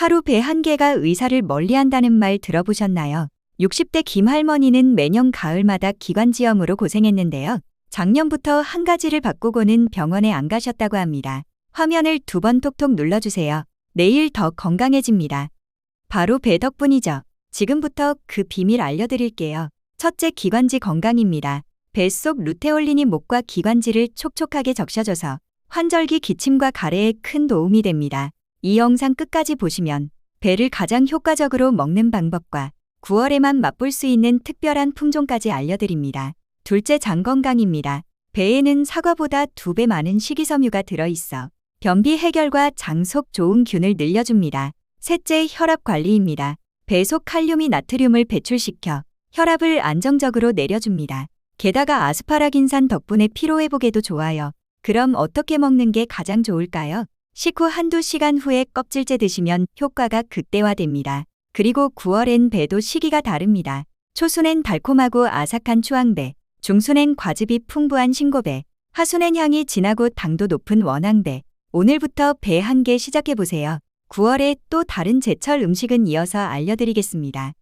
하루 배 한 개가 의사를 멀리한다는 말 들어보셨나요? 60대 김 할머니는 매년 가을마다 기관지염으로 고생했는데요. 작년부터 한 가지를 바꾸고는 병원에 안 가셨다고 합니다. 화면을 두 번 톡톡 눌러주세요. 내일 더 건강해집니다. 바로 배 덕분이죠. 지금부터 그 비밀 알려드릴게요. 첫째 기관지 건강입니다. 뱃속 루테올린이 목과 기관지를 촉촉하게 적셔줘서 환절기 기침과 가래에 큰 도움이 됩니다. 이 영상 끝까지 보시면 배를 가장 효과적으로 먹는 방법과 9월에만 맛볼 수 있는 특별한 품종까지 알려드립니다. 둘째 장 건강입니다. 배에는 사과보다 두 배 많은 식이섬유가 들어있어 변비 해결과 장속 좋은 균을 늘려줍니다. 셋째 혈압 관리입니다. 배 속 칼륨이 나트륨을 배출시켜 혈압을 안정적으로 내려줍니다. 게다가 아스파라긴산 덕분에 피로회복에도 좋아요. 그럼 어떻게 먹는 게 가장 좋을까요? 식후 한두 시간 후에 껍질째 드시면 효과가 극대화됩니다. 그리고 9월엔 배도 시기가 다릅니다. 초순엔 달콤하고 아삭한 추황배, 중순엔 과즙이 풍부한 신고배, 하순엔 향이 진하고 당도 높은 원황배. 오늘부터 배 한 개 시작해보세요. 9월에 또 다른 제철 음식은 이어서 알려드리겠습니다.